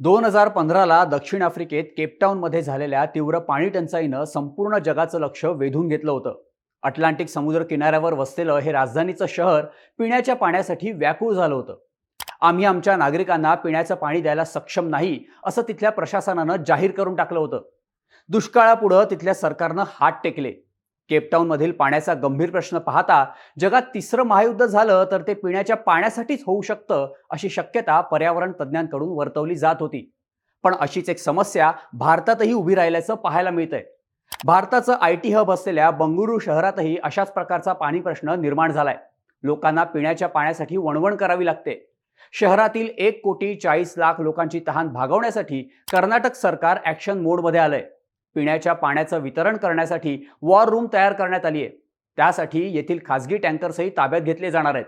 दोन हजार पंधराला दक्षिण आफ्रिकेत केपटाऊनमध्ये झालेल्या तीव्र पाणी टंचाईनं संपूर्ण जगाचं लक्ष वेधून घेतलं होतं. अटलांटिक समुद्र किनाऱ्यावर वसलेलं हे राजधानीचं शहर पिण्याच्या पाण्यासाठी व्याकुळ झालं होतं. आम्ही आमच्या नागरिकांना पिण्याचं पाणी द्यायला सक्षम नाही असं तिथल्या प्रशासनानं जाहीर करून टाकलं होतं. दुष्काळापुढं तिथल्या सरकारनं हात टेकले. केपटाऊनमधील पाण्याचा गंभीर प्रश्न पाहता जगात तिसरं महायुद्ध झालं तर ते पिण्याच्या पाण्यासाठीच होऊ शकतं अशी शक्यता पर्यावरण तज्ज्ञांकडून वर्तवली जात होती. पण अशीच एक समस्या भारतातही उभी राहिल्याचं पाहायला मिळतंय. भारताचं आय टी हब असलेल्या बंगळुरू शहरातही अशाच प्रकारचा पाणी प्रश्न निर्माण झालाय. लोकांना पिण्याच्या पाण्यासाठी वणवण करावी लागते. शहरातील एक कोटी चाळीस लाख लोकांची तहान भागवण्यासाठी कर्नाटक सरकार ॲक्शन मोडमध्ये आलंय. पिण्याच्या पाण्याचं वितरण करण्यासाठी वॉर रूम तयार करण्यात आली आहे. त्यासाठी येथील खासगी टँकर्सही ताब्यात घेतले जाणार आहेत.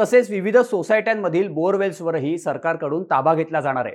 तसेच विविध सोसायट्यांमधील बोरवेल्सवरही सरकारकडून ताबा घेतला जाणार आहे.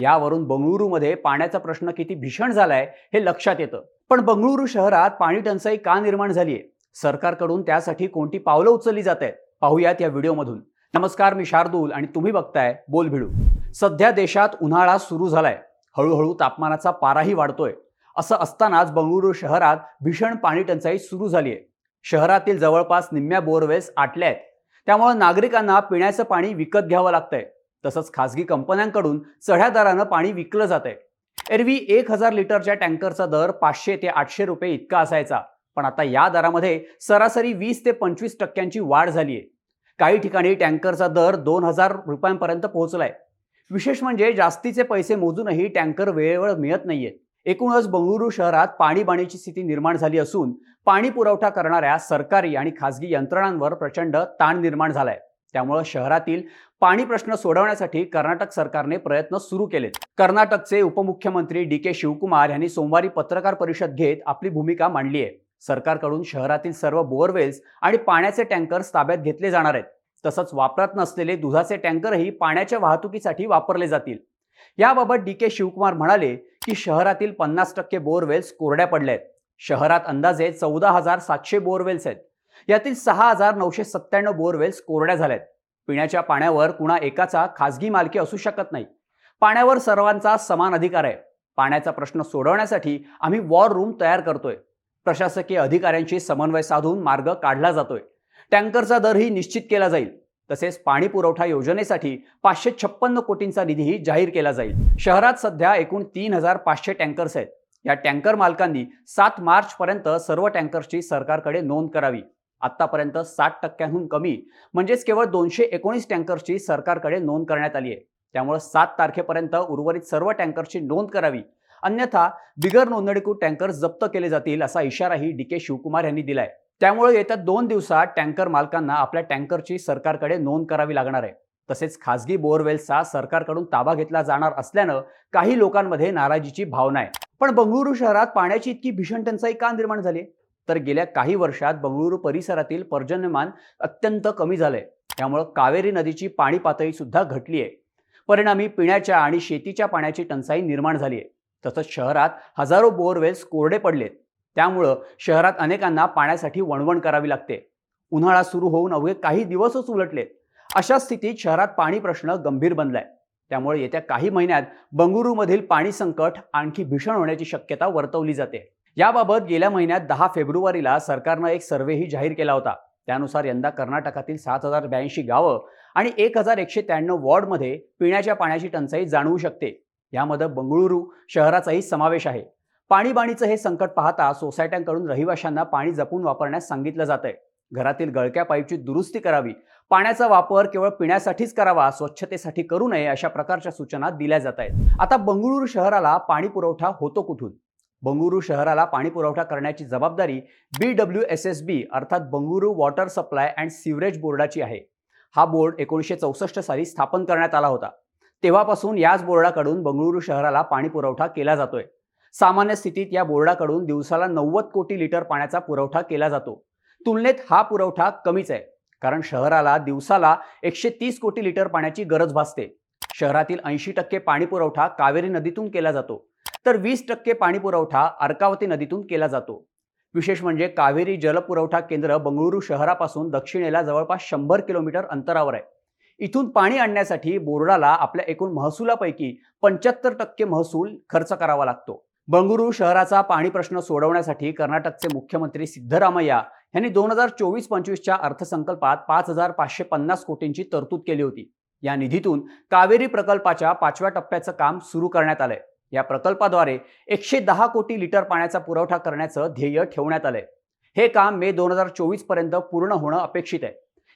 यावरून बंगळुरूमध्ये पाण्याचा प्रश्न किती भीषण झालाय हे लक्षात येतं. पण बंगळुरू शहरात पाणी टंचाई का निर्माण झाली आहे? सरकारकडून त्यासाठी कोणती पावलं उचलली जात आहेत? पाहूयात या व्हिडिओमधून. नमस्कार मी शार्दूल आणि तुम्ही बघताय बोल भिडू सध्या देशात उन्हाळा सुरू झालाय. हळूहळू तापमानाचा पाराही वाढतोय. असं असतानाच बंगळुरू शहरात भीषण पाणी टंचाई सुरू झाली आहे. शहरातील जवळपास निम्म्या बोरवेल्स आटल्या आहेत. त्यामुळे नागरिकांना पिण्याचं पाणी विकत घ्यावं लागतंय. तसंच खासगी कंपन्यांकडून चढ्या दरानं पाणी विकलं जात आहे एरवी एक हजार लिटरच्या टँकरचा दर पाचशे ते आठशे रुपये इतका असायचा. पण आता या दरामध्ये सरासरी वीस ते पंचवीस टक्क्यांची वाढ झाली आहे. काही ठिकाणी टँकरचा दर दोन हजार रुपयांपर्यंत पोहोचलाय. विशेष म्हणजे जास्तीचे पैसे मोजूनही टँकर वेळेवर मिळत नाहीये एकूणच बंगळुरू शहरात पाणीबाणीची स्थिती निर्माण झाली असून पाणी पुरवठा करणाऱ्या सरकारी आणि खासगी यंत्रणांवर प्रचंड ताण निर्माण झालाय. त्यामुळे शहरातील पाणी प्रश्न सोडवण्यासाठी कर्नाटक सरकारने प्रयत्न सुरू केलेत. कर्नाटकचे उपमुख्यमंत्री डी के शिवकुमार यांनी सोमवारी पत्रकार परिषद घेत आपली भूमिका मांडली आहे. सरकारकडून शहरातील सर्व बोअरवेल्स आणि पाण्याचे टँकर्स ताब्यात घेतले जाणार आहेत. तसंच वापरात नसलेले दुधाचे टँकरही पाण्याच्या वाहतुकीसाठी वापरले जातील. याबाबत डी के शिवकुमार म्हणाले की शहरातील पन्नास टक्के बोअरवेल्स कोरड्या पडल्या आहेत शहरात अंदाजे चौदा हजार सातशे बोअरवेल्स आहेत. यातील सहा हजार नऊशे सत्त्याण्णव बोअरवेल्स कोरड्या झाल्यात पिण्याच्या पाण्यावर कुणा एकाचा खासगी मालकी असू शकत नाही. पाण्यावर सर्वांचा समान अधिकार आहे. पाण्याचा प्रश्न सोडवण्यासाठी आम्ही वॉर रूम तयार करतोय. प्रशासकीय अधिकाऱ्यांशी समन्वय साधून मार्ग काढला जातोय. टँकरचा दरही निश्चित केला जाईल. तसेच पाणी पुरवठा योजनेसाठी पाचशे छप्पन्न कोटींचा निधीही जाहीर केला जाईल. शहरात सध्या एकूण तीन हजार पाचशे टँकर्स आहेत. या टँकर मालकांनी सात मार्च पर्यंत सर्व टँकर्सची सरकारकडे नोंद करावी. आतापर्यंत साठ टक्क्यांहून कमी म्हणजेच केवळ दोनशे एकोणीस टँकर्सची सरकारकडे नोंद करण्यात आली आहे. त्यामुळे सात तारखेपर्यंत उर्वरित सर्व टँकर्सची नोंद करावी. अन्यथा बिगर नोंदणीकृत टँकर्स जप्त केले जातील असा इशाराही डी के शिवकुमार यांनी दिलाय. त्यामुळे येत्या दोन दिवसात टँकर मालकांना आपल्या टँकरची सरकारकडे नोंद करावी लागणार आहे. तसेच खासगी बोअरवेल्सचा सरकारकडून ताबा घेतला जाणार असल्यानं काही लोकांमध्ये नाराजीची भावना आहे. पण बंगळुरू शहरात पाण्याची इतकी भीषण टंचाई का निर्माण झाली तर गेल्या काही वर्षात बंगळुरू परिसरातील पर्जन्यमान अत्यंत कमी झालंय. त्यामुळं कावेरी नदीची पाणी पातळी सुद्धा घटली आहे. परिणामी पिण्याच्या आणि शेतीच्या पाण्याची टंचाई निर्माण झाली आहे. तसंच शहरात हजारो बोअरवेल्स कोरडे पडलेत. त्यामुळं शहरात अनेकांना पाण्यासाठी वणवण करावी लागते. उन्हाळा सुरू होऊन अवघे काही दिवसच उलटले. अशा स्थितीत शहरात पाणी प्रश्न गंभीर बनलाय. त्यामुळे येत्या काही महिन्यात बंगळुरूमधील पाणी संकट आणखी भीषण होण्याची शक्यता वर्तवली जाते. याबाबत गेल्या महिन्यात दहा फेब्रुवारीला सरकारनं एक सर्व्हेही जाहीर केला होता. त्यानुसार यंदा कर्नाटकातील सात हजार ब्याऐंशी गावं आणि एक हजार एकशे त्र्याण्णव वॉर्डमध्ये पिण्याच्या पाण्याची टंचाई जाणवू शकते. यामध्ये बंगळुरू शहराचाही समावेश आहे. पाणीबाणीचं हे संकट पाहता सोसायट्यांकडून रहिवाशांना पाणी जपून वापरण्यास सांगितलं जात आहे घरातील गळक्या पाईपची दुरुस्ती करावी पाण्याचा वापर केवळ पिण्यासाठीच करावा स्वच्छतेसाठी करू नये अशा प्रकारच्या सूचना दिल्या जात आहेत आता बंगळुरू शहराला पाणी पुरवठा होतो कुठून? बंगळुरू शहराला पाणी पुरवठा करण्याची जबाबदारी B W S S B अर्थात Bengaluru water supply and sewerage बोर्डाची आहे. हा बोर्ड एकोणीसशे चौसष्ट साली स्थापन करण्यात आला होता. तेव्हापासून याच बोर्डाकडून बंगळुरू शहराला पाणी पुरवठा केला जातोय. सामान्य स्थितीत या बोर्डाकडून दिवसाला नव्वद कोटी लिटर पाण्याचा पुरवठा केला जातो. तुलनेत हा पुरवठा कमीच आहे कारण शहराला दिवसाला एकशे तीस कोटी लिटर पाण्याची गरज भासते. शहरातील ऐंशी टक्के पाणी पुरवठा कावेरी नदीतून केला जातो तर वीस टक्के पाणी पुरवठा अर्कावती नदीतून केला जातो. विशेष म्हणजे कावेरी जलपुरवठा केंद्र बंगळुरू शहरापासून दक्षिणेला जवळपास शंभर किलोमीटर अंतरावर आहे. इथून पाणी आणण्यासाठी बोर्डाला आपल्या एकूण महसुलापैकी पंच्याहत्तर टक्के महसूल खर्च करावा लागतो. बंगळुरू शहराचा पाणी प्रश्न सोडवण्यासाठी कर्नाटकचे मुख्यमंत्री सिद्धरामय्या यांनी दोन हजार चोवीस पंचवीसच्या अर्थसंकल्पात पाच हजार पाचशे पन्नास कोटींची तरतूद केली होती. या निधीतून कावेरी प्रकल्पाच्या पाचव्या टप्प्याचं काम सुरू करण्यात आलंय. या प्रकल्पाद्वारे एकशे दहा कोटी लिटर पाण्याचा पुरवठा करण्याचं ध्येय ठेवण्यात आलंय. हे काम मे दोन हजार चोवीसपर्यंत पूर्ण होणं अपेक्षित आहे.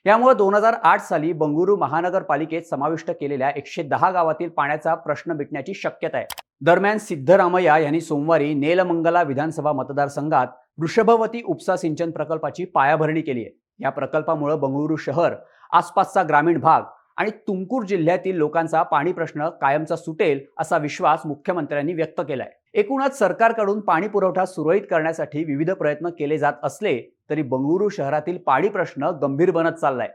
यामुळे दोन हजार आठ साली बंगळुरू महानगरपालिकेत समाविष्ट केलेल्या एकशे दहा गावातील पाण्याचा प्रश्न मिटण्याची शक्यता आहे. दरम्यान सिद्धरामय्या यांनी सोमवारी नेलमंगला विधानसभा मतदारसंघात वृषभवती उपसा सिंचन प्रकल्पाची पायाभरणी केली आहे. या प्रकल्पामुळे बंगळुरू शहर आसपासचा ग्रामीण भाग आणि तुमकूर जिल्ह्यातील लोकांचा पाणी प्रश्न कायमचा सुटेल असा विश्वास मुख्यमंत्र्यांनी व्यक्त केलाय. एकूणच सरकारकडून पाणी पुरवठा सुरळीत करण्यासाठी विविध प्रयत्न केले जात असले तरी बंगळुरू शहरातील पाणी प्रश्न गंभीर बनत चाललाय.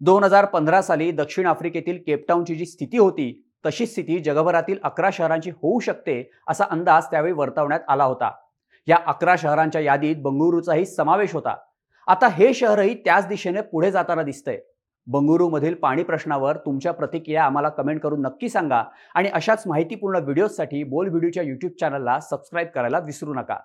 दोन हजार पंधरा साली दक्षिण आफ्रिकेतील केपटाऊनची जी स्थिती होती तशी स्थिती जगभरातील अकरा शहरांची होऊ शकते असा अंदाज त्यावेळी वर्तवण्यात आला होता. या अकरा शहरांच्या यादीत बंगळुरूचाही समावेश होता. आता हे शहरही त्याच दिशेने पुढे जाताना दिसतंय. बंगळुरूमधील पाणी प्रश्नावर तुमच्या प्रतिक्रिया आम्हाला कमेंट करून नक्की सांगा. आणि अशाच माहितीपूर्ण व्हिडिओजसाठी बोल व्हिडिओच्या यूट्यूब चॅनलला सबस्क्राईब करायला विसरू नका.